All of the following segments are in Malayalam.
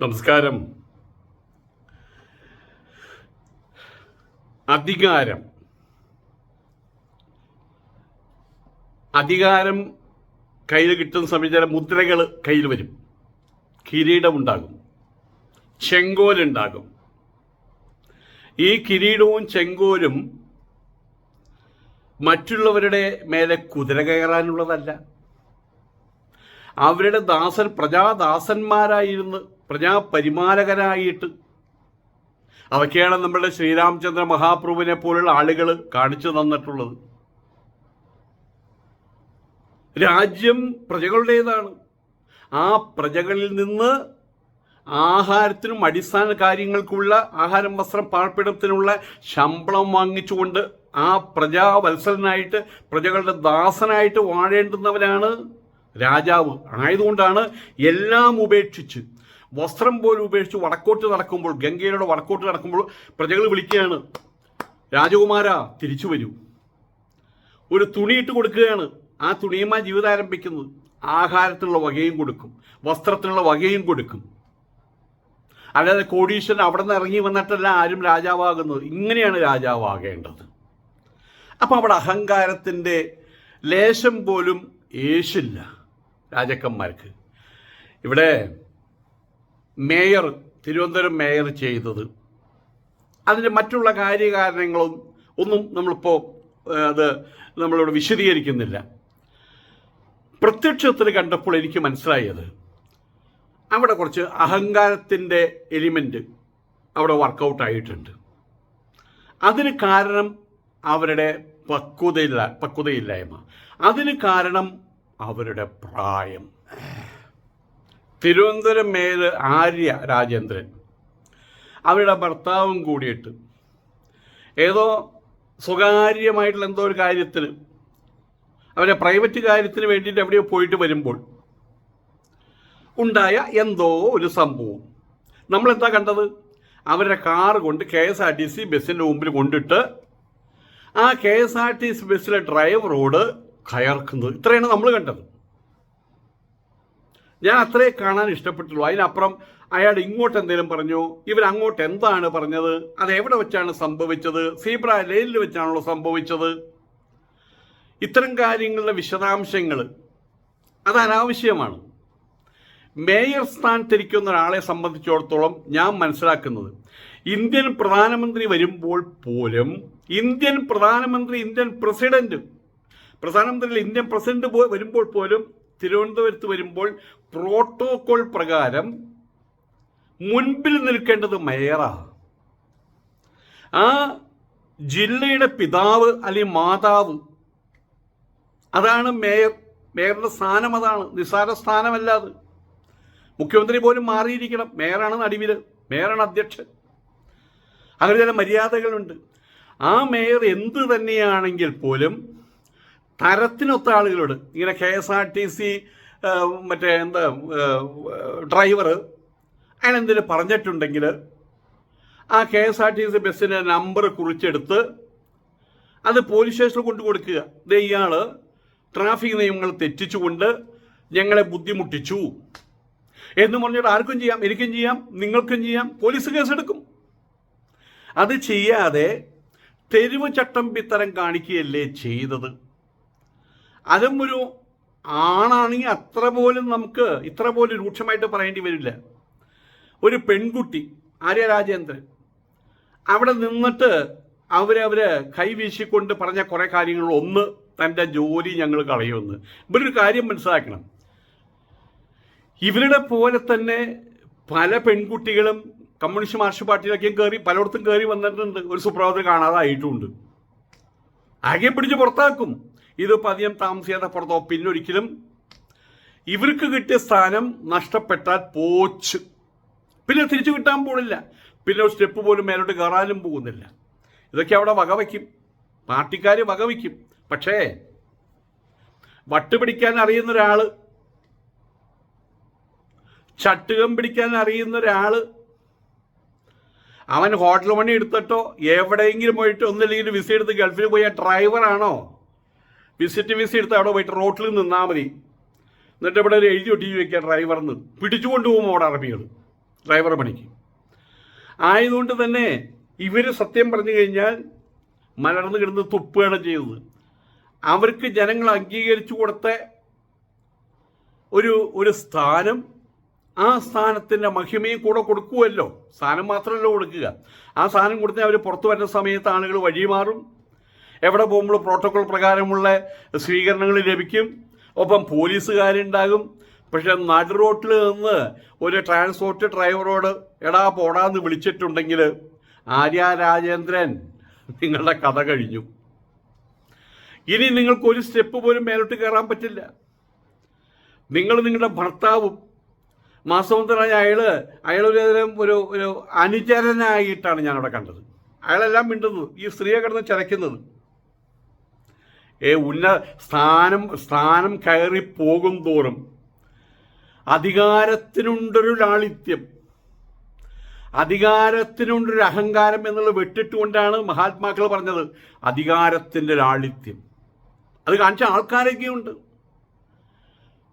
നമസ്കാരം. അധികാരം. അധികാരം കയ്യിൽ കിട്ടുന്ന സമയത്ത് ചില മുദ്രകൾ കയ്യിൽ വരും. കിരീടമുണ്ടാകും. ചെങ്കോലുണ്ടാകും. ഈ കിരീടവും ചെങ്കോലും മറ്റുള്ളവരുടെ മേലെ കുതിര കയറാനുള്ളതല്ല. അവരുടെ ദാസൻ പ്രജാദാസന്മാരായിരുന്ന് പ്രജാപരിപാലകരായിട്ട് അവയ്ക്കാണ് നമ്മുടെ ശ്രീരാമചന്ദ്ര മഹാപ്രഭുവിനെ പോലുള്ള ആളുകൾ കാണിച്ചു തന്നിട്ടുള്ളത്. രാജ്യം പ്രജകളുടേതാണ്. ആ പ്രജകളിൽ നിന്ന് ആഹാരത്തിനും അടിസ്ഥാന കാര്യങ്ങൾക്കുള്ള ആഹാരം വസ്ത്രം പാർപ്പിടത്തിനുള്ള ശമ്പളം വാങ്ങിച്ചുകൊണ്ട് ആ പ്രജാവത്സരനായിട്ട് പ്രജകളുടെ ദാസനായിട്ട് വാഴേണ്ടുന്നവനാണ് രാജാവ്. ആയതുകൊണ്ടാണ് എല്ലാം ഉപേക്ഷിച്ച് വസ്ത്രം പോലും ഉപേക്ഷിച്ച് വടക്കോട്ട് നടക്കുമ്പോൾ ഗംഗയിലൂടെ വടക്കോട്ട് നടക്കുമ്പോൾ പ്രജകൾ വിളിക്കുകയാണ് രാജകുമാര തിരിച്ചു വരൂ. ഒരു തുണിയിട്ട് കൊടുക്കുകയാണ്. ആ തുണിയുമായി ജീവിതം ആരംഭിക്കുന്നത് ആഹാരത്തിനുള്ള വകയും കൊടുക്കും വസ്ത്രത്തിനുള്ള വകയും കൊടുക്കും. അല്ലാതെ കോടീശ്വരൻ അവിടെ നിന്ന് ഇറങ്ങി വന്നിട്ടല്ല ആരും രാജാവാകുന്നത്. ഇങ്ങനെയാണ് രാജാവാകേണ്ടത്. അപ്പം അവിടെ അഹങ്കാരത്തിന്റെ ലേശം പോലും യേശില്ല രാജാക്കന്മാർക്ക്. ഇവിടെ മേയർ തിരുവനന്തപുരം മേയർ ചെയ്തത്. അതിന്റെ മറ്റുള്ള കാര്യകാരണങ്ങളും ഒന്നും നമ്മളിപ്പോൾ അത് നമ്മളിവിടെ വിശദീകരിക്കുന്നില്ല. പ്രത്യക്ഷത്തിൽ കണ്ടപ്പോൾ എനിക്ക് മനസ്സിലായത് അവിടെ കുറച്ച് അഹങ്കാരത്തിന്റെ എലിമെന്റ് അവിടെ വർക്കൗട്ട് ആയിട്ടുണ്ട്. അതിന് കാരണം അവരുടെ പക്വതയില്ല പക്വതയില്ലായ്മ. അതിന് കാരണം അവരുടെ പ്രായം. തിരുവനന്തപുരം മേയർ ആര്യ രാജേന്ദ്രൻ. അവരുടെ ഭർത്താവും കൂടിയിട്ട്. ഏതോ സ്വകാര്യമായിട്ടുള്ള എന്തോ ഒരു കാര്യത്തിന് അവരെ പ്രൈവറ്റ് കാര്യത്തിന് വേണ്ടിയിട്ട് എവിടെയോ പോയിട്ട് വരുമ്പോൾ ഉണ്ടായ എന്തോ ഒരു സംഭവം. നമ്മളെന്താ കണ്ടത്? അവരുടെ കാർ കൊണ്ട് K S R T C ബസ്സിന്റെ മുമ്പിൽ കൊണ്ടിട്ട് ആ K S R T C ബസ്സിലെ ഡ്രൈവറോട് കയർക്കുന്നത്. ഇത്രയാണ് നമ്മൾ കണ്ടത്. ഞാൻ അത്രേ കാണാൻ ഇഷ്ടപ്പെട്ടുള്ളൂ. അതിനപ്പുറം അയാൾ ഇങ്ങോട്ട് എന്തെങ്കിലും പറഞ്ഞു? ഇവർ അങ്ങോട്ട് എന്താണ് പറഞ്ഞത്? അത് എവിടെ വെച്ചാണ് സംഭവിച്ചത്? സീബ്ര ലൈനിൽ വെച്ചാണല്ലോ സംഭവിച്ചത്. ഇത്തരം കാര്യങ്ങളുടെ വിശദാംശങ്ങൾ അത് അനാവശ്യമാണ് മേയർ സ്ഥാനത്തിരിക്കുന്ന ഒരാളെ സംബന്ധിച്ചിടത്തോളം ഞാൻ മനസ്സിലാക്കുന്നത് ഇന്ത്യൻ പ്രധാനമന്ത്രി വരുമ്പോൾ പോലും ഇന്ത്യൻ പ്രധാനമന്ത്രി ഇന്ത്യൻ പ്രസിഡന്റ് പ്രധാനമന്ത്രി ഇന്ത്യൻ പ്രസിഡന്റ് വരുമ്പോൾ പോലും തിരുവനന്തപുരത്ത് വരുമ്പോൾ പ്രോട്ടോകോൾ പ്രകാരം മുൻപിൽ നിൽക്കേണ്ടത് മേയറാണ്. ആ ജില്ലയുടെ പിതാവ് അല്ലെങ്കിൽ മാതാവ് അതാണ് മേയർ മേയറുടെ സ്ഥാനം അതാണ് നിസ്സാര സ്ഥാനമല്ല അത്. മുഖ്യമന്ത്രി പോലും മാറിയിരിക്കണം മേയറാണ് നടുവിൽ മേയറാണ് അധ്യക്ഷൻ. അങ്ങനെ ചില മര്യാദകളുണ്ട്. ആ മേയർ എന്ത് തന്നെയാണെങ്കിൽ പോലും തരത്തിനൊത്ത ആളുകളോട്. ഇങ്ങനെ K S R T C മറ്റേ എന്താ ഡ്രൈവർ അയാൾ എന്തെങ്കിലും പറഞ്ഞിട്ടുണ്ടെങ്കിൽ ആ K S R T C ബസ്സിന്റെ നമ്പർ കുറിച്ചെടുത്ത് അത് പോലീസ് സ്റ്റേഷനിൽ കൊണ്ടു കൊടുക്കുക. ദേ ഇയാൾ ട്രാഫിക് നിയമങ്ങൾ തെറ്റിച്ചുകൊണ്ട് ഞങ്ങളെ ബുദ്ധിമുട്ടിച്ചു എന്ന് പറഞ്ഞിട്ട് ആർക്കും ചെയ്യാം എനിക്കും ചെയ്യാം നിങ്ങൾക്കും ചെയ്യാം പോലീസ് കേസെടുക്കും. അത് ചെയ്യാതെ തെരുവ് ചട്ടം പിത്തരം കാണിക്കുകയല്ലേ ചെയ്തത്? അതും ഒരു ആണാണെങ്കിൽ അത്ര പോലും നമുക്ക് ഇത്ര പോലും രൂക്ഷമായിട്ട് പറയേണ്ടി വരില്ല. ഒരു പെൺകുട്ടി ആര്യ രാജേന്ദ്രൻ അവിടെ നിന്നിട്ട് അവരവർ കൈവീശിക്കൊണ്ട് പറഞ്ഞ കുറേ കാര്യങ്ങൾ ഒന്ന് തന്റെ ജോലി ഞങ്ങൾ കളയുമെന്ന്. ഇവരൊരു കാര്യം മനസ്സിലാക്കണം. ഇവരുടെ പോലെ തന്നെ പല പെൺകുട്ടികളും കമ്മ്യൂണിസ്റ്റ് മാർക്സിസ്റ്റ് പാർട്ടിയിലൊക്കെയും കയറി പലയിടത്തും കയറി വന്നിട്ടുണ്ട്. ഒരു സുപ്രഭാതം കാണാതായിട്ടുമുണ്ട് ആകെ പിടിച്ച് പുറത്താക്കും. ഇത് പതിയം താമസിയാതെ പുറത്തോ പിന്നൊരിക്കലും. ഇവർക്ക് കിട്ടിയ സ്ഥാനം നഷ്ടപ്പെട്ടാൽ പോച്ച്. പിന്നെ തിരിച്ചു കിട്ടാൻ പോണില്ല. പിന്നെ ഒരു സ്റ്റെപ്പ് പോലും മേലോട്ട് കയറാനും പോകുന്നില്ല. ഇതൊക്കെ അവിടെ വകവയ്ക്കും. പാർട്ടിക്കാർ വകവയ്ക്കും. പക്ഷേ വട്ടുപിടിക്കാൻ അറിയുന്ന ഒരാൾ ചട്ടുകം പിടിക്കാൻ അറിയുന്ന ഒരാൾ അവൻ ഹോട്ടൽ പണി എടുത്തിട്ടോ എവിടെയെങ്കിലും പോയിട്ട് ഒന്നില്ലെങ്കിൽ വിസ എടുത്ത് ഗൾഫിൽ പോയ ഡ്രൈവറാണോ? വിസിറ്റ് വിസ എടുത്ത് അവിടെ പോയിട്ട് റോട്ടിൽ നിന്നാൽ മതി. എന്നിട്ട് ഇവിടെ എഴുതി ഒട്ടി വയ്ക്കുക ഡ്രൈവർന്ന് പിടിച്ചു കൊണ്ടുപോകും അവിടെ അറബികൾ ഡ്രൈവർ പണിക്ക്. ആയതുകൊണ്ട് തന്നെ ഇവർ സത്യം പറഞ്ഞു കഴിഞ്ഞാൽ മലർന്നു കിടന്ന് തുപ്പുകയാണ് ചെയ്തത്. അവർക്ക് ജനങ്ങൾ അംഗീകരിച്ചു കൊടുത്ത ഒരു ഒരു സ്ഥാനം ആ സ്ഥാനത്തിന്റെ മഹിമയും കൂടെ കൊടുക്കുമല്ലോ സ്ഥാനം മാത്രമല്ല കൊടുക്കുക. ആ സ്ഥാനം കൊടുത്താൽ അവർ പുറത്തു വരുന്ന സമയത്ത് ആളുകൾ വഴിമാറും. എവിടെ പോകുമ്പോൾ പ്രോട്ടോകോൾ പ്രകാരമുള്ള സ്വീകരണങ്ങൾ ലഭിക്കും. ഒപ്പം പോലീസുകാരുണ്ടാകും. പക്ഷെ നടു റോട്ടിൽ നിന്ന് ഒരു ട്രാൻസ്പോർട്ട് ഡ്രൈവറോട് എടാ പോടാന്ന് വിളിച്ചിട്ടുണ്ടെങ്കിൽ ആര്യ രാജേന്ദ്രൻ നിങ്ങളുടെ കഥ കഴിഞ്ഞു. ഇനി നിങ്ങൾക്ക് ഒരു സ്റ്റെപ്പ് പോലും മേലോട്ട് കയറാൻ പറ്റില്ല. നിങ്ങൾ നിങ്ങളുടെ ഭർത്താവും മാസവന്തരായ അയാൾ അയാളൊരു തരം ഒരു ഒരു അനുചരനായിട്ടാണ് ഞാനവിടെ കണ്ടത്. അയാളെല്ലാം മിണ്ടുന്നത് ഈ സ്ത്രീയെ കിടന്ന് ചരയ്ക്കുന്നത് ഉന്ന സ്ഥാനം സ്ഥാനം കയറി പോകും തോറും അധികാരത്തിനുണ്ടൊരു ലാളിത്യം അധികാരത്തിനുണ്ടൊരു അഹങ്കാരം എന്നുള്ള വെട്ടിട്ടുകൊണ്ടാണ് മഹാത്മാക്കൾ പറഞ്ഞത്. അധികാരത്തിന്റെ ലാളിത്യം അത് കാണിച്ച ആൾക്കാരൊക്കെയുണ്ട്.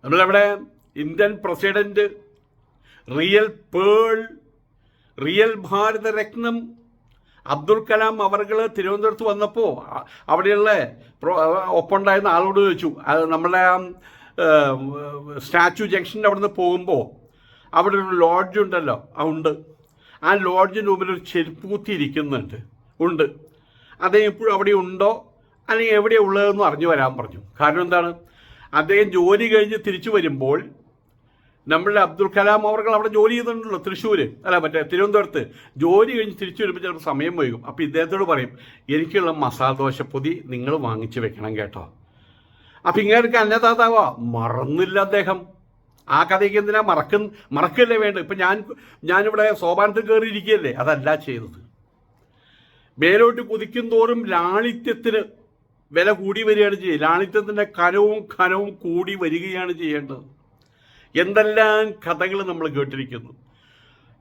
നമ്മളവിടെ Indian president real pearl real Bharat ഭാരതരത്നം Abdul Kalam അവർകൾ തിരുവനന്തപുരത്ത് വന്നപ്പോൾ അവിടെയുള്ള ഒപ്പമുണ്ടായിരുന്ന ആളോട് ചോദിച്ചു അത് നമ്മുടെ സ്റ്റാച്യു ജംഗ്ഷന്റെ അവിടെ നിന്ന് പോകുമ്പോൾ അവിടെ ഒരു ലോഡ്ജ് ഉണ്ടല്ലോ ഉണ്ട്. ആ ലോഡ്ജിന്റെ മുമ്പിൽ ഒരു ചെരുപ്പൂത്തി ഇരിക്കുന്നുണ്ട് ഉണ്ട്. അദ്ദേഹം ഇപ്പോഴും അവിടെ ഉണ്ടോ അല്ലെങ്കിൽ എവിടെയാണ് ഉള്ളതെന്ന് അറിഞ്ഞു വരാൻ പറഞ്ഞു. കാരണം എന്താണ്? അദ്ദേഹം ജോലി കഴിഞ്ഞ് തിരിച്ചു വരുമ്പോൾ നമ്മളുടെ അബ്ദുൽ കലാം അവർകൾ അവിടെ ജോലി ചെയ്തിട്ടുണ്ടല്ലോ തൃശ്ശൂർ അല്ല മറ്റേ തിരുവനന്തപുരത്ത്. ജോലി കഴിഞ്ഞ് തിരിച്ചു വരുമ്പോൾ ചിലപ്പോൾ സമയം വൈകും. അപ്പോൾ ഇദ്ദേഹത്തോട് പറയും എനിക്കുള്ള മസാല ദോശ ദോശപ്പൊതി നിങ്ങൾ വാങ്ങിച്ചു വെക്കണം കേട്ടോ. അപ്പം ഇങ്ങനെ അന്നദാതാവാ മറന്നില്ല അദ്ദേഹം. ആ കഥയ്ക്ക് എന്തിനാ മറക്ക മറക്കല്ലേ വേണ്ട ഇപ്പം ഞാൻ ഞാനിവിടെ സോപാനത്തിൽ കയറിയിരിക്കുകയല്ലേ? അതല്ല ചെയ്തത്. മേലോട്ട് കുതിക്കും തോറും ലാളിത്യത്തിന് വില കൂടി വരികയാണ് ചെയ്യുക ലാളിത്യത്തിന്റെ കനവും ഖനവും കൂടി വരികയാണ് ചെയ്യേണ്ടത്. എന്തെല്ലാം കഥകൾ നമ്മൾ കേട്ടിരിക്കുന്നു.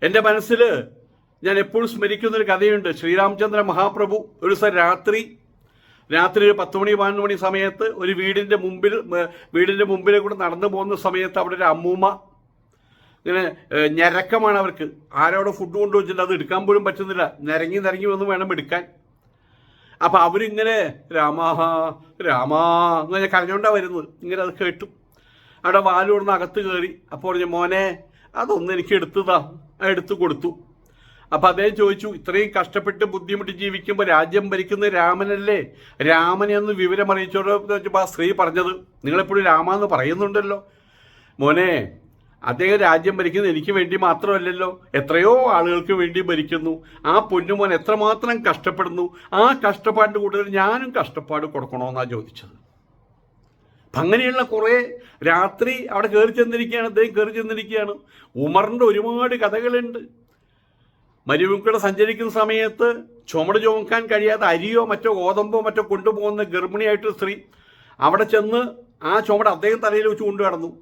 എന്റെ മനസ്സിൽ ഞാൻ എപ്പോഴും സ്മരിക്കുന്ന ഒരു കഥയുണ്ട്. ശ്രീരാമചന്ദ്ര മഹാപ്രഭു ഒരു ദിവസം രാത്രി രാത്രി ഒരു പത്ത് മണി പതിനൊന്ന് മണി സമയത്ത് ഒരു വീടിന്റെ മുമ്പിൽ വീടിന്റെ മുമ്പിൽ കൂടെ നടന്നു പോകുന്ന സമയത്ത് അവിടെ ഒരു അമ്മൂമ്മ ഇങ്ങനെ ഞരക്കമാണ് അവർക്ക്. ആരോടെ ഫുഡ് കൊണ്ടുവച്ചിട്ട് അത് എടുക്കാൻ പോലും പറ്റുന്നില്ല. നിരങ്ങി നിരങ്ങി വന്ന് വേണം എടുക്കാൻ. അപ്പം അവരിങ്ങനെ രാമാ രാമാ എന്ന് കരഞ്ഞോണ്ടാ വരുന്നത്. ഇങ്ങനെ അത് കേട്ടു. അവിടെ വാലൂർന്ന് അകത്ത് കയറി. അപ്പോൾ പറഞ്ഞു മോനെ അതൊന്നും എനിക്ക് എടുത്തതാ എടുത്തു കൊടുത്തു. അപ്പം അദ്ദേഹം ചോദിച്ചു ഇത്രയും കഷ്ടപ്പെട്ട് ബുദ്ധിമുട്ടി ജീവിക്കുമ്പോൾ രാജ്യം ഭരിക്കുന്ന രാമനല്ലേ? രാമനെ ഒന്ന് വിവരം അറിയിച്ചോളൂ എന്ന് വെച്ചപ്പോൾ ആ സ്ത്രീ പറഞ്ഞത് നിങ്ങളെപ്പോഴും രാമ എന്ന് പറയുന്നുണ്ടല്ലോ. മോനെ അദ്ദേഹം രാജ്യം ഭരിക്കുന്നത് എനിക്ക് വേണ്ടി മാത്രമല്ലല്ലോ. എത്രയോ ആളുകൾക്ക് വേണ്ടി ഭരിക്കുന്നു. ആ പൊന്നുമോൻ എത്രമാത്രം കഷ്ടപ്പെടുന്നു. ആ കഷ്ടപ്പാടിന്റെ കൂടുതൽ ഞാനും കഷ്ടപ്പാട് കൊടുക്കണമെന്നാണ് ചോദിച്ചത്. അങ്ങനെയുള്ള കുറേ രാത്രി അവിടെ കയറി ചെന്നിരിക്കുകയാണ് അദ്ദേഹം കയറി ചെന്നിരിക്കുകയാണ്. ഉമറിന്റെ ഒരുപാട് കഥകളുണ്ട്. മരുവുക്കളെ സഞ്ചരിക്കുന്ന സമയത്ത് ചുമട് ചുമക്കാൻ കഴിയാതെ അരിയോ മറ്റോ ഗോതമ്പോ മറ്റോ കൊണ്ടുപോകുന്ന ഗർഭിണിയായിട്ട് സ്ത്രീ അവിടെ ചെന്ന് ആ ചുമട് അദ്ദേഹം തലയിൽ വെച്ച് കൊണ്ടു കടന്നു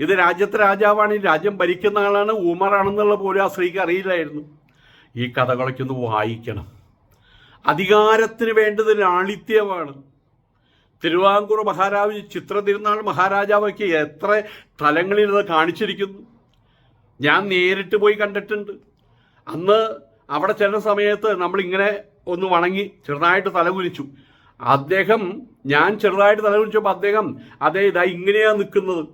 ഇത് രാജ്യത്തെ രാജാവാണ് ഈ രാജ്യം ഭരിക്കുന്ന ആളാണ് ഉമറാണെന്നുള്ള പോലും ആ സ്ത്രീക്ക് അറിയില്ലായിരുന്നു. ഈ കഥകളൊക്കെ ഒന്ന് വായിക്കണം. അധികാരത്തിന് വേണ്ടത് ലാളിത്യമാണ്. തിരുവാങ്കൂർ മഹാരാജ് ചിത്ര തിരുനാൾ മഹാരാജാവൊക്കെ എത്ര തലങ്ങളിൽ അത് കാണിച്ചിരിക്കുന്നു. ഞാൻ നേരിട്ട് പോയി കണ്ടിട്ടുണ്ട്. അന്ന് അവിടെ ചെന്ന സമയത്ത് നമ്മളിങ്ങനെ ഒന്ന് വണങ്ങി ചെറുതായിട്ട് തലകുലിച്ചു അദ്ദേഹം ഞാൻ ചെറുതായിട്ട് തലകുലിച്ചപ്പോൾ അദ്ദേഹം അതേ ഇതാ ഇങ്ങനെയാണ് നിൽക്കുന്നത്.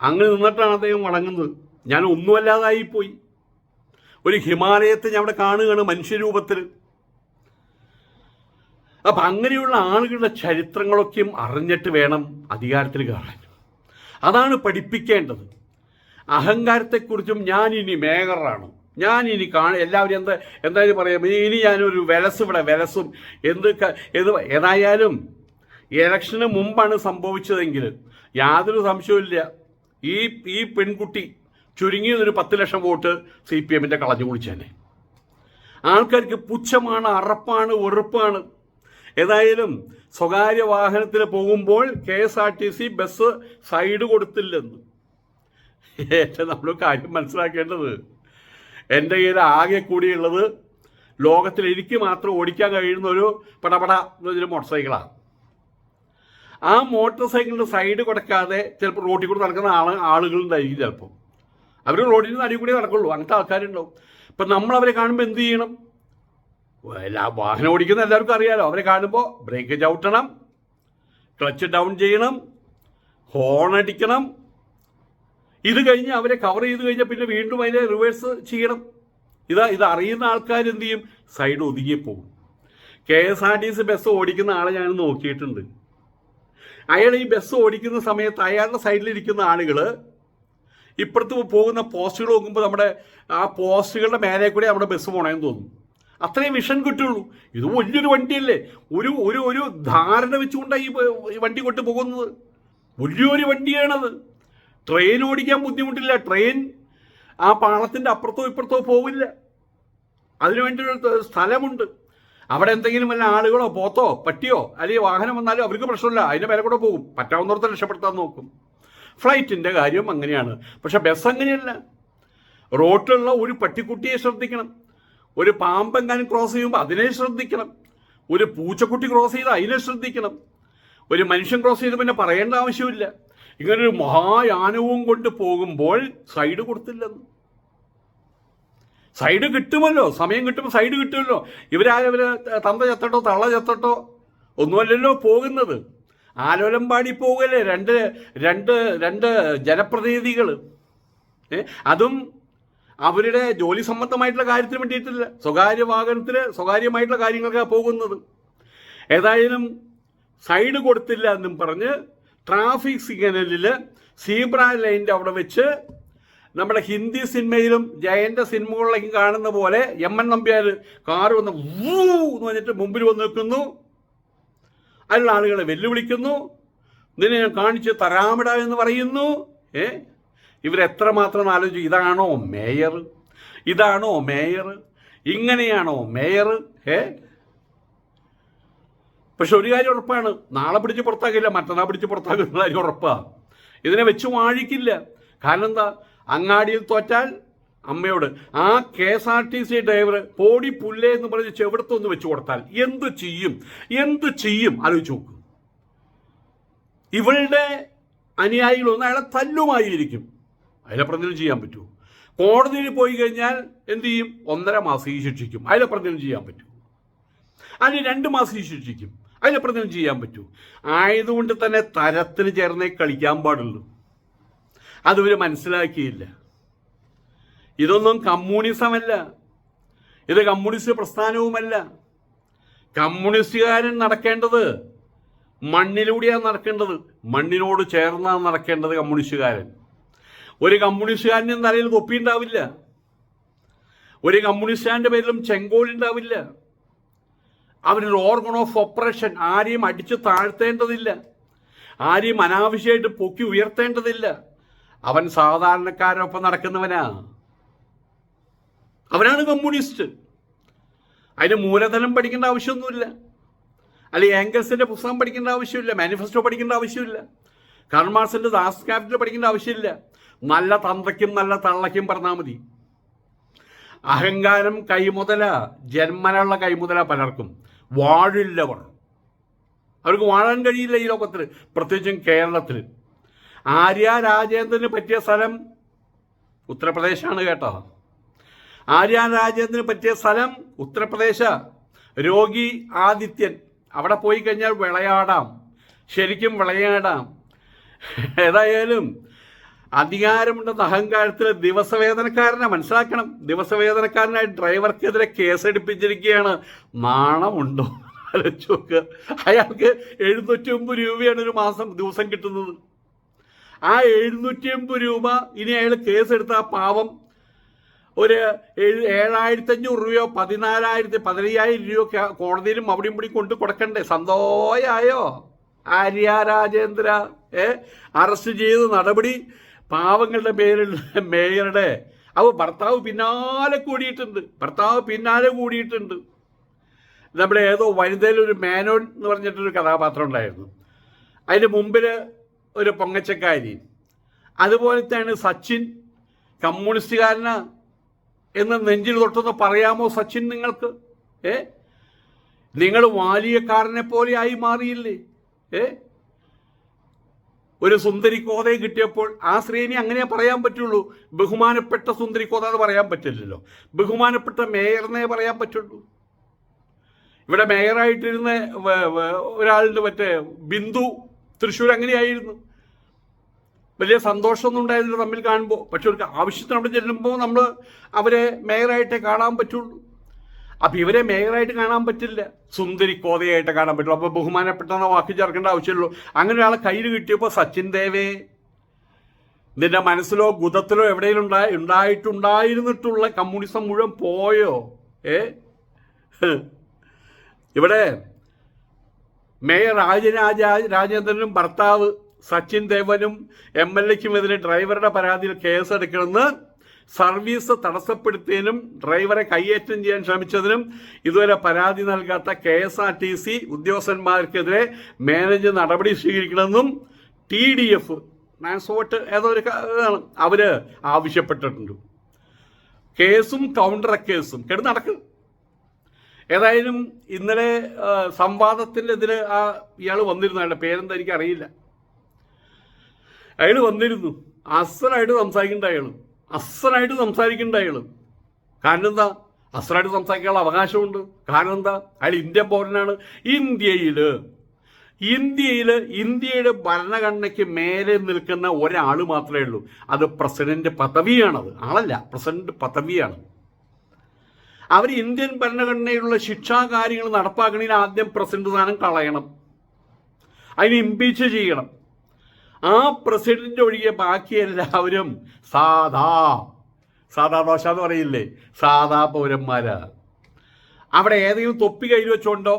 അങ്ങനെ നിന്നിട്ടാണ് അദ്ദേഹം വണങ്ങുന്നത്. ഞാൻ ഒന്നുമല്ലാതായിപ്പോയി ഒരു ഹിമാലയത്തെ ഞാൻ അവിടെ കാണുകയാണ് മനുഷ്യരൂപത്തിൽ. അപ്പം അങ്ങനെയുള്ള ആളുകളുടെ ചരിത്രങ്ങളൊക്കെയും അറിഞ്ഞിട്ട് വേണം അധികാരത്തിൽ കയറാൻ. അതാണ് പഠിപ്പിക്കേണ്ടത്. അഹങ്കാരത്തെക്കുറിച്ചും ഞാൻ ഇനി മേഖറാണ് ഞാൻ ഇനി കാണും എല്ലാവരും എന്താ എന്തായാലും പറയാം ഇനി ഞാനൊരു വിലസ് ഇവിടെ വിലസും എന്ത് എന്ത് ഏതായാലും ഇലക്ഷന് മുമ്പാണ് സംഭവിച്ചതെങ്കിൽ യാതൊരു സംശയവുമില്ല. ഈ ഈ പെൺകുട്ടി ചുരുങ്ങിയതൊരു പത്ത് ലക്ഷം വോട്ട് സി പി എമ്മിന്റെ കളഞ്ഞു കുടിച്ചേനെ ആൾക്കാർക്ക് പുച്ഛമാണ് അറപ്പാണ് വെറുപ്പാണ്. ഏതായാലും സ്വകാര്യ വാഹനത്തിൽ പോകുമ്പോൾ K S R T C bus side കൊടുത്തില്ലെന്ന്. ഏറ്റവും നമ്മൾ കാര്യം മനസ്സിലാക്കേണ്ടത്. എന്റെ കയ്യിൽ ആകെ കൂടിയുള്ളത് ലോകത്തിൽ എനിക്ക് മാത്രം ഓടിക്കാൻ കഴിയുന്ന ഒരു പടപട എന്നൊരു മോട്ടോർ സൈക്കിളാണ് ആ മോട്ടോർ സൈക്കിളിന്റെ സൈഡ് കൊടുക്കാതെ ചിലപ്പോൾ റോട്ടിൽ കൂടെ നടക്കുന്ന ആൾ ആളുകളുണ്ടായിരിക്കും ചിലപ്പോൾ അവർ റോഡിൽ നിന്ന് അടി കൂടി നടക്കുള്ളൂ. അങ്ങനത്തെ ആൾക്കാരുണ്ടാവും. ഇപ്പം നമ്മൾ അവരെ കാണുമ്പോൾ എന്ത് ചെയ്യണം? എല്ലാ വാഹനം ഓടിക്കുന്ന എല്ലാവർക്കും അറിയാലോ. അവരെ കാണുമ്പോൾ ബ്രേക്ക് ചവിട്ടണം ക്ലച്ച് ഡൗൺ ചെയ്യണം ഹോൺ അടിക്കണം. ഇത് കഴിഞ്ഞ് അവരെ കവർ ചെയ്ത് കഴിഞ്ഞാൽ പിന്നെ വീണ്ടും അതിനെ റിവേഴ്സ് ചെയ്യണം. ഇതാ ഇത് അറിയുന്ന ആൾക്കാർ എന്ത് ചെയ്യും? Side ഒതുങ്ങിപ്പോകും K S R T C bus ഓടിക്കുന്ന ആളെ ഞാൻ നോക്കിയിട്ടുണ്ട്. അയാൾ ഈ ബസ് ഓടിക്കുന്ന സമയത്ത് അയാളുടെ സൈഡിലിരിക്കുന്ന ആളുകൾ ഇപ്പുറത്ത് പോകുന്ന പോസ്റ്റുകൾ നോക്കുമ്പോൾ നമ്മുടെ ആ പോസ്റ്റുകളുടെ മേലെ കൂടെ നമ്മുടെ ബസ് പോകണമെന്ന് തോന്നും. അത്രയും വിഷൻ കിട്ടുള്ളൂ. ഇത് വലിയൊരു വണ്ടിയല്ലേ? ഒരു ഒരു ഒരു ധാരണ വെച്ചുകൊണ്ടാണ് ഈ വണ്ടി കൊണ്ട് പോകുന്നത്. വലിയൊരു വണ്ടിയാണത്. ട്രെയിൻ ഓടിക്കാൻ ബുദ്ധിമുട്ടില്ല. ട്രെയിൻ ആ പാളത്തിന്റെ അപ്പുറത്തോ ഇപ്പുറത്തോ പോവില്ല. അതിനുവേണ്ടി ഒരു സ്ഥലമുണ്ട്. അവിടെ എന്തെങ്കിലും വല്ല ആളുകളോ പോത്തോ പട്ടിയോ അല്ലെങ്കിൽ വാഹനം വന്നാലും അവർക്ക് പ്രശ്നമില്ല. അതിന്റെ മേലെ കൂടെ പോകും. പറ്റാവുന്നിടത്ത് രക്ഷപ്പെടുത്താൻ നോക്കും. ഫ്ലൈറ്റിന്റെ കാര്യം അങ്ങനെയാണ്. പക്ഷെ ബസ് അങ്ങനെയല്ല. റോട്ടിലുള്ള ഒരു പട്ടിക്കുട്ടിയെ ശ്രദ്ധിക്കണം. ഒരു പാമ്പെങ്ങാനും ക്രോസ് ചെയ്യുമ്പോൾ അതിനെ ശ്രദ്ധിക്കണം. ഒരു പൂച്ചക്കുട്ടി ക്രോസ് ചെയ്ത് അതിനെ ശ്രദ്ധിക്കണം. ഒരു മനുഷ്യൻ ക്രോസ് ചെയ്ത് പിന്നെ പറയേണ്ട ആവശ്യമില്ല. ഇങ്ങനൊരു മഹായാനവും കൊണ്ട് പോകുമ്പോൾ സൈഡ് കൊടുത്തില്ലെന്ന്. സൈഡ് കിട്ടുമല്ലോ. സമയം കിട്ടുമ്പോൾ സൈഡ് കിട്ടുമല്ലോ. ഇവരാരവര് ഇവർ തന്ത ചത്തട്ടോ തള്ള ചത്തട്ടോ? ഒന്നുമല്ലല്ലോ പോകുന്നത്. ആലോലം പാടി പോകല്ലേ? രണ്ട് രണ്ട് രണ്ട് ജനപ്രതിനിധികൾ അതും അവരുടെ ജോലി സംബന്ധമായിട്ടുള്ള കാര്യത്തിന് വേണ്ടിയിട്ടില്ല. സ്വകാര്യ വാഹനത്തിൽ സ്വകാര്യമായിട്ടുള്ള കാര്യങ്ങൾക്കാണ് പോകുന്നത്. ഏതായാലും സൈഡ് കൊടുത്തില്ല എന്നും പറഞ്ഞ് ട്രാഫിക് സിഗ്നലിൽ സീബ്ര ലൈന്റെ അവിടെ വെച്ച് നമ്മുടെ ഹിന്ദി സിനിമയിലും ജയന്റെ സിനിമകളിലേക്കും കാണുന്ന പോലെ എം എൻ നമ്പ്യാർ കാർ വന്ന് വൂ എന്ന് പറഞ്ഞിട്ട് മുമ്പിൽ വന്ന് നിൽക്കുന്നു. അതിലുള്ള ആളുകളെ വെല്ലുവിളിക്കുന്നു. നിന്നെ ഞാൻ കാണിച്ച് തരാമിട എന്ന് പറയുന്നു. ഏ? ഇവരെത്രമാത്രം ആലോചിച്ചു? ഇതാണോ മേയർ? ഇതാണോ മേയർ? ഇങ്ങനെയാണോ മേയർ? ഏ? പക്ഷെ ഒരു കാര്യം ഉറപ്പാണ്. നാളെ പിടിച്ച് പുറത്താക്കില്ല മറ്റന്നാൾ പിടിച്ച് പുറത്താക്കുന്ന കാര്യം ഉറപ്പാണ് ഇതിനെ വെച്ച് വാഴിക്കില്ല. കാരണം എന്താ? അങ്ങാടിയിൽ തോറ്റാൽ അമ്മയോട് ആ K S R T C driver പോടി പുല്ലേ എന്ന് പറഞ്ഞ് ചെവിടത്തൊന്ന് വെച്ച് കൊടുത്താൽ എന്ത് ചെയ്യും? എന്ത് ചെയ്യും? ആലോചിച്ച് നോക്കും. ഇവളുടെ അനുയായികളൊന്നും അയാളെ തല്ലുമായിരിക്കും. അതിലപ്പുറം ചെയ്യാൻ പറ്റുമോ കോടതിയിൽ പോയി കഴിഞ്ഞാൽ എന്ത് ചെയ്യും? ഒന്നര മാസം ഈ ശിക്ഷിക്കും. അതിലപ്പുറം ചെയ്യാൻ പറ്റൂ. അതിന് രണ്ട് മാസം ഈ ശിക്ഷിക്കും. അതിലപ്പുറം ചെയ്യാൻ പറ്റൂ. ആയതുകൊണ്ട് തന്നെ തരത്തിന് ചേർന്നേ കളിക്കാൻ പാടുള്ളൂ. അതിവർ മനസ്സിലാക്കിയില്ല. ഇതൊന്നും കമ്മ്യൂണിസമല്ല. ഇത് കമ്മ്യൂണിസ്റ്റ് പ്രസ്ഥാനവുമല്ല. കമ്മ്യൂണിസ്റ്റുകാരൻ നടക്കേണ്ടത് മണ്ണിലൂടെയാണ് നടക്കേണ്ടത്. മണ്ണിനോട് ചേർന്നാണ് നടക്കേണ്ടത് കമ്മ്യൂണിസ്റ്റുകാരൻ. ഒരു കമ്മ്യൂണിസ്റ്റുകാരന്റെ തലയിൽ തൊപ്പിയുണ്ടാവില്ല ഒരു കമ്മ്യൂണിസ്റ്റുകാരന്റെ പേരിലും ചെങ്കോലുണ്ടാവില്ല അവനൊരു ഓർഗൺ ഓഫ് ഓപ്പറേഷൻ ആരെയും അടിച്ചു താഴ്ത്തേണ്ടതില്ല. ആരെയും അനാവശ്യമായിട്ട് പൊക്കി ഉയർത്തേണ്ടതില്ല. അവൻ സാധാരണക്കാരൊപ്പം നടക്കുന്നവനാ. അവനാണ് കമ്മ്യൂണിസ്റ്റ്. അതിന് മൂലധനം പഠിക്കേണ്ട ആവശ്യമൊന്നുമില്ല. അല്ലെങ്കിൽ ഏങ്കൽസിന്റെ പുസ്തകം പഠിക്കേണ്ട ആവശ്യമില്ല. മാനിഫെസ്റ്റോ പഠിക്കേണ്ട ആവശ്യമില്ല. കാർമാർസിന്റെ ദാസ് ക്യാപിറ്റൽ പഠിക്കേണ്ട ആവശ്യമില്ല. നല്ല തന്തയ്ക്കും നല്ല തള്ളയ്ക്കും പറഞ്ഞാൽ മതി. അഹങ്കാരം കൈമുതല ജന്മനുള്ള കൈമുതല പലർക്കും. വാഴില്ലവർ അവർക്ക് വാഴാൻ കഴിയില്ല ഈ ലോകത്തിൽ പ്രത്യേകിച്ചും കേരളത്തിൽ. ആര്യ രാജേന്ദ്രന് പറ്റിയ സ്ഥലം ഉത്തർപ്രദേശാണ് കേട്ടോ. ആര്യ രാജേന്ദ്രന് പറ്റിയ സ്ഥലം ഉത്തർപ്രദേശ. രോഗി ആദിത്യൻ. അവിടെ പോയി കഴിഞ്ഞാൽ വിളയാടാം. ശരിക്കും വിളയാടാം. ഏതായാലും അധികാരമുണ്ടെന്ന അഹങ്കാരത്തിൽ ദിവസവേതനക്കാരനെ മനസ്സിലാക്കണം. ദിവസവേതനക്കാരനായി ഡ്രൈവർക്കെതിരെ കേസെടുപ്പിച്ചിരിക്കുകയാണ്. നാണമുണ്ടോ? ആലോചിച്ചോക്ക് അയാൾക്ക് എഴുന്നൂറ്റി ഒമ്പത് രൂപയാണ് ഒരു മാസം ദിവസം കിട്ടുന്നത്. ആ എഴുന്നൂറ്റി അമ്പത് രൂപ ഇനി അയാൾ കേസെടുത്ത പാവം. ഒരു ഏഴ് ഏഴായിരത്തി അഞ്ഞൂറ് രൂപയോ പതിനാലായിരത്തി പതിനയ്യായിരം രൂപയോ കോടതിയിലും അവിടെയും ഇവിടെ കൊണ്ട് കൊടുക്കണ്ടേ? സന്തോഷമായോ ആര്യ രാജേന്ദ്ര? അറസ്റ്റ് ചെയ്ത് നടപടി പാവങ്ങളുടെ പേരിൽ മേയറുടെ. അവ ഭർത്താവ് പിന്നാലെ കൂടിയിട്ടുണ്ട്. ഭർത്താവ് പിന്നാലെ കൂടിയിട്ടുണ്ട്. നമ്മുടെ ഏതോ വനിതയിൽ ഒരു മേനോൻ എന്ന് പറഞ്ഞിട്ടൊരു കഥാപാത്രം ഉണ്ടായിരുന്നു. അതിന് മുമ്പിൽ ഒരു പൊങ്ങച്ചക്കാരി. അതുപോലെ അതുപോലത്തെയാണ് സച്ചിൻ കമ്മ്യൂണിസ്റ്റുകാരനാ എന്ന് നെഞ്ചിൽ തൊട്ടെന്ന് പറയാമോ സച്ചിൻ നിങ്ങൾക്ക്? ഏ? നിങ്ങൾ വാലിയക്കാരനെ പോലെ ആയി മാറിയില്ലേ? ഏ? ഒരു സുന്ദരി കോതയെ കിട്ടിയപ്പോൾ ആ സ്ത്രീനെ അങ്ങനെ പറയാൻ പറ്റുള്ളൂ. ബഹുമാനപ്പെട്ട സുന്ദരി കോത എന്ന് പറയാൻ പറ്റില്ലല്ലോ. ബഹുമാനപ്പെട്ട മേയറിനെ പറയാൻ പറ്റുള്ളൂ. ഇവിടെ മേയറായിട്ടിരുന്ന ഒരാളുടെ മറ്റേ ബിന്ദു തൃശ്ശൂർ അങ്ങനെയായിരുന്നു. വലിയ സന്തോഷമൊന്നും ഉണ്ടായിരുന്നില്ല തമ്മിൽ കാണുമ്പോൾ. പക്ഷെ ഒരു ആവശ്യത്തിന് അവിടെ ചെല്ലുമ്പോൾ നമ്മൾ അവരെ മേയറായിട്ടേ കാണാൻ പറ്റുള്ളൂ. അപ്പം ഇവരെ മേയറായിട്ട് കാണാൻ പറ്റില്ല. സുന്ദരി കോതയായിട്ട് കാണാൻ പറ്റുള്ളൂ അപ്പോൾ ബഹുമാനപ്പെട്ടെന്ന വാക്ക് ചേർക്കേണ്ട ആവശ്യമുള്ളൂ. അങ്ങനെ ഒരാളെ കയ്യിൽ കിട്ടിയപ്പോൾ സച്ചിൻ ദേവേ നിന്റെ മനസ്സിലോ ഗുതത്തിലോ എവിടെയും ഉണ്ടായി ഉണ്ടായിട്ടുണ്ടായിരുന്നിട്ടുള്ള കമ്മ്യൂണിസം മുഴുവൻ പോയോ? ഏ? ഇവിടെ മേയർ രാജരാജ രാജേന്ദ്രനും ഭർത്താവ് സച്ചിൻ ദേവനും എം എൽ എക്കുമെതിരെ ഡ്രൈവറുടെ പരാതിയിൽ കേസെടുക്കണമെന്ന് സർവീസ് തടസ്സപ്പെടുത്തിയതിനും ഡ്രൈവറെ കയ്യേറ്റം ചെയ്യാൻ ശ്രമിച്ചതിനും ഇതുവരെ പരാതി നൽകാത്ത K S R T C ഉദ്യോഗസ്ഥന്മാർക്കെതിരെ manager നടപടി സ്വീകരിക്കണമെന്നും ടി ഡി എഫ് ട്രാൻസ്പോർട്ട് ഏതൊരു അവർ ആവശ്യപ്പെട്ടിട്ടുണ്ട്. കേസും കൗണ്ടർ കേസും കേട്ട് നടക്കും. ഏതായാലും ഇന്നലെ ഇതിൽ ആ ഇയാൾ വന്നിരുന്നു. അയാളുടെ പേരെന്താ എനിക്ക് അറിയില്ല അയാൾ വന്നിരുന്നു. അസലായിട്ട് സംസാരിക്കേണ്ട അയാൾ അസലായിട്ട് സംസാരിക്കേണ്ട അയാൾ കാരണം എന്താ? അസലായിട്ട് സംസാരിക്കാനുള്ള അവകാശമുണ്ട്. കാരണം എന്താ? അയാൾ ഇന്ത്യൻ പൗരനാണ്. ഇന്ത്യയിൽ ഇന്ത്യയിൽ ഇന്ത്യയുടെ ഭരണഘടനയ്ക്ക് മേലെ നിൽക്കുന്ന ഒരാൾ മാത്രമേ ഉള്ളൂ. അത് പ്രസിഡന്റ് പദവിയാണത്. ആളല്ല പ്രസിഡന്റ് പദവിയാണ്. അവർ ഇന്ത്യൻ ഭരണഘടനയിലുള്ള ശിക്ഷാ കാര്യങ്ങൾ നടപ്പാക്കണമെങ്കിൽ ആദ്യം പ്രസിഡന്റ് സ്ഥാനം കളയണം. അതിന് ഇമ്പീച്ച് ചെയ്യണം. ആ പ്രസിഡന്റ് ഒഴികെ ബാക്കി എല്ലാവരും സാധാ സാധാ ദോശ എന്ന് പറയില്ലേ? സാധാ പൗരന്മാരാ. അവിടെ ഏതെങ്കിലും തൊപ്പി കയ്യിൽ വെച്ചോണ്ടോ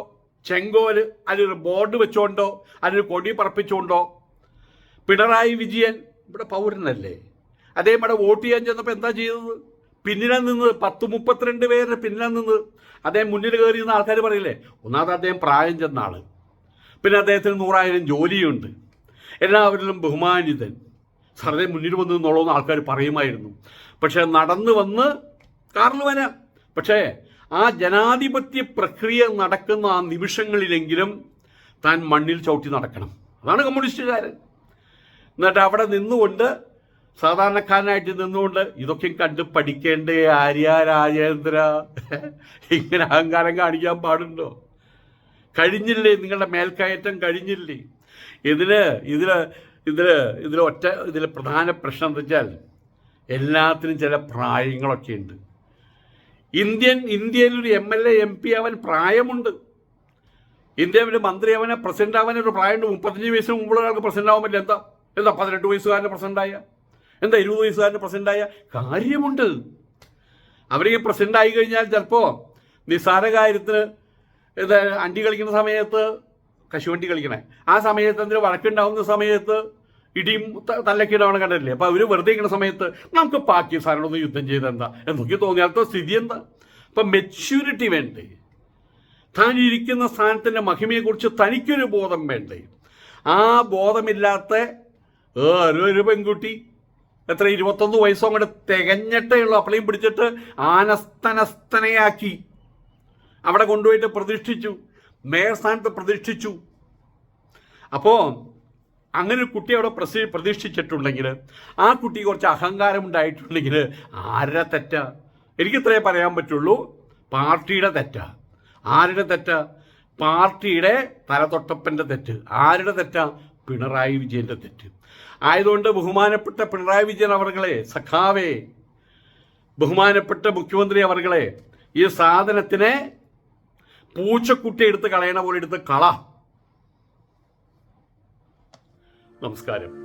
ചെങ്കോൽ അതിലൊരു ബോർഡ് വെച്ചോണ്ടോ അതിലൊരു കൊടി പറപ്പിച്ചുകൊണ്ടോ പിണറായി വിജയൻ ഇവിടെ പൗരനല്ലേ? അദ്ദേഹം ഇവിടെ വോട്ട് ചെയ്യാൻ ചെന്നപ്പോൾ എന്താ ചെയ്തത്? പിന്നിലെ നിന്ന് പത്ത് മുപ്പത്തിരണ്ട് പേരുടെ പിന്നിലെ നിന്ന് അദ്ദേഹം മുന്നിൽ കയറി നിന്ന ആൾക്കാർ പറയില്ലേ? ഒന്നാമത് അദ്ദേഹം പ്രായം ചെന്ന ആൾ. പിന്നെ അദ്ദേഹത്തിന് നൂറായിരം ജോലിയുണ്ട്. എല്ലാവരിലും ബഹുമാനിതൻ സാറേ മുന്നിൽ വന്നു എന്നുള്ളതെന്ന് ആൾക്കാർ പറയുമായിരുന്നു. പക്ഷേ നടന്നു വന്ന് കാറിൽ വരാം. പക്ഷേ ആ ജനാധിപത്യ പ്രക്രിയ നടക്കുന്ന ആ നിമിഷങ്ങളിലെങ്കിലും താൻ മണ്ണിൽ ചവിട്ടി നടക്കണം. അതാണ് കമ്മ്യൂണിസ്റ്റുകാരൻ. എന്നിട്ട് അവിടെ നിന്നുകൊണ്ട് സാധാരണക്കാരനായിട്ട് നിന്നുകൊണ്ട് ഇതൊക്കെ കണ്ട് പഠിക്കേണ്ടേ ആര്യ രാജേന്ദ്ര? ഇങ്ങനെ അഹങ്കാരം കാണിക്കാൻ പാടുണ്ടോ? കഴിഞ്ഞില്ലേ നിങ്ങളുടെ മേൽക്കയറ്റം കഴിഞ്ഞില്ലേ? ഇതിൽ ഇതിൽ ഇതിൽ ഇതിൽ ഒറ്റ ഇതിൽ പ്രധാന പ്രശ്നം എന്താ വെച്ചാൽ എല്ലാത്തിനും ചില പ്രായങ്ങളൊക്കെ ഉണ്ട്. Indian ഇന്ത്യയിലൊരു M L A M P അവൻ പ്രായമുണ്ട്. ഇന്ത്യയിൽ ഒരു മന്ത്രി അവനെ പ്രസിഡന്റ് ആവാൻ ഒരു പ്രായമുണ്ട്. മുപ്പത്തഞ്ച് വയസ്സിന് മുമ്പുള്ള ഒരാൾക്ക് പ്രസിഡന്റ് ആവാൻ പറ്റില്ല. എന്താ? എന്താ പതിനെട്ട് വയസ്സുകാരന് പ്രസിഡന്റായ? എന്താ ഇരുപത് വയസ്സുകാരന് പ്രസിഡന്റായ? കാര്യമുണ്ട്. അവർക്ക് പ്രസിഡന്റ് ആയി കഴിഞ്ഞാൽ ചിലപ്പോൾ നിസ്സാര കാര്യത്തിന് ഇത് അണ്ടി കളിക്കുന്ന സമയത്ത് കശുവണ്ടി കളിക്കണേ. ആ സമയത്ത് എന്തൊരു വഴക്കുണ്ടാവുന്ന സമയത്ത് ഇടിയും തല്ലക്കിടാവണം കണ്ടില്ലേ അപ്പോൾ അവർ വെറുതെ ഇരിക്കുന്ന സമയത്ത് നമുക്ക് പാകിസ്ഥാനോടൊന്ന് യുദ്ധം ചെയ്തെന്താ എന്നൊക്കെ തോന്നിയാത്ത സ്ഥിതി എന്താ? അപ്പൊ മെച്യൂരിറ്റി വേണ്ടേ? താൻ ഇരിക്കുന്ന സ്ഥാനത്തിന്റെ മഹിമയെക്കുറിച്ച് തനിക്കൊരു ബോധം വേണ്ടേ? ആ ബോധമില്ലാത്ത ഒരു പെൺകുട്ടി എത്ര ഇരുപത്തൊന്ന് വയസ്സോ അങ്ങോട്ട് തികഞ്ഞിട്ടേ ഉള്ളൂ അപ്പളയും പിടിച്ചിട്ട് ആനസ്തനസ്തനയാക്കി. അവിടെ കൊണ്ടുപോയിട്ട് പ്രതിഷ്ഠിച്ചു. മേയർ സ്ഥാനത്ത് പ്രതിഷ്ഠിച്ചു. അപ്പോൾ അങ്ങനെ ഒരു കുട്ടി അവിടെ പ്രസി പ്രതിഷ്ഠിച്ചിട്ടുണ്ടെങ്കിൽ ആ കുട്ടി കുറച്ച് അഹങ്കാരം ഉണ്ടായിട്ടുണ്ടെങ്കിൽ ആരുടെ തെറ്റാ? എനിക്കിത്രേ പറയാൻ പറ്റുള്ളൂ. പാർട്ടിയുടെ തെറ്റ. ആരുടെ തെറ്റ? പാർട്ടിയുടെ തലതൊട്ടപ്പന്റെ തെറ്റ്. ആരുടെ തെറ്റ? പിണറായി വിജയന്റെ തെറ്റ്. ആയതുകൊണ്ട് ബഹുമാനപ്പെട്ട പിണറായി വിജയൻ അവർകളെ സഖാവേ ബഹുമാനപ്പെട്ട മുഖ്യമന്ത്രി അവർകളെ ഈ സാധനത്തിനെ പൂച്ചക്കുട്ടി എടുത്ത് കളയണ പോലെ എടുത്ത് കള. നമസ്കാരം.